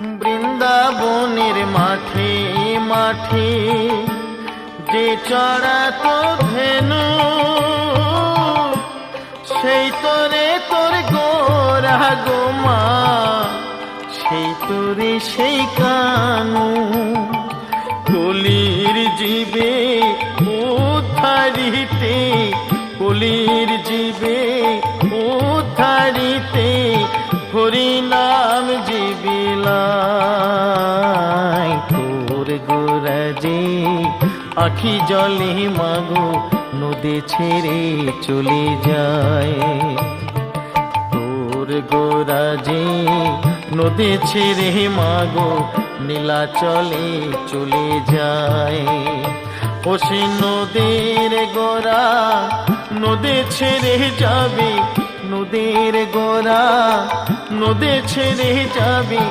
বৃন্দাবনের মাঠে মাঠে যে চড়া তো ধেনু, সেই তোরে তোর গোরা গোমা সেই তোরে সেই কানু। কলির জীবে উদ্ধারিতে, কলির জীবে হরি নাম জীবিলাই তোর গোরাজে, আখি জলে মাগো, নদী ছেড়ে চলে যায়। তোর গোরাজে, নদী ছেড়ে মাগো নীলা চলে চলে যায়। ও নদীর গোরা নদী ছেড়ে যাবে নদীর গোড়া নদী ছেড়ে যাবে।